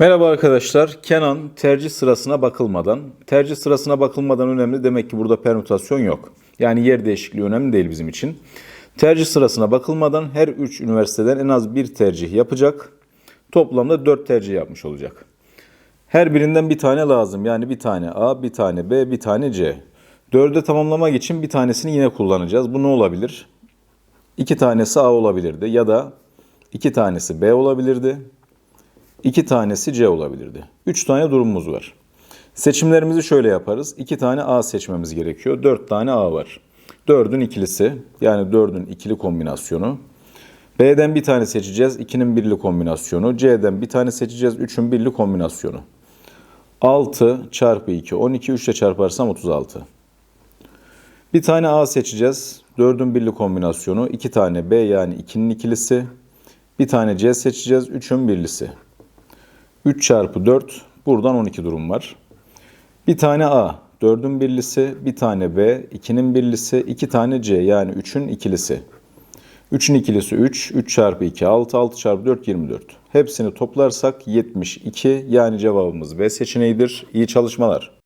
Merhaba arkadaşlar. Kenan tercih sırasına bakılmadan, tercih sırasına bakılmadan önemli demek ki burada permütasyon yok. Yani yer değişikliği önemli değil bizim için. Tercih sırasına bakılmadan her 3 üniversiteden en az bir tercih yapacak. Toplamda 4 tercih yapmış olacak. Her birinden bir tane lazım. Yani bir tane A, bir tane B, bir tane C. Dörde tamamlamak için bir tanesini yine kullanacağız. Bu ne olabilir? İki tanesi A olabilirdi ya da iki tanesi B olabilirdi. İki tanesi C olabilirdi. Üç tane durumumuz var. Seçimlerimizi şöyle yaparız. İki tane A seçmemiz gerekiyor. Dört tane A var. Dördün ikilisi yani dördün ikili kombinasyonu. B'den bir tane seçeceğiz. 2'nin birli kombinasyonu. C'den bir tane seçeceğiz. 3'ün birli kombinasyonu. 6 çarpı 2. 12 3 ile çarparsam 36. Bir tane A seçeceğiz. 4'ün birli kombinasyonu. 2 tane B yani 2'nin ikilisi. Bir tane C seçeceğiz. 3'ün birlisi. 3 çarpı 4 buradan 12 durum var. Bir tane A 4'ün birlisi, bir tane B 2'nin birlisi, 2 tane C yani 3'ün ikilisi. 3'ün ikilisi 3, 3 çarpı 2 6, 6 çarpı 4 24. Hepsini toplarsak 72 yani cevabımız B seçeneğidir. İyi çalışmalar.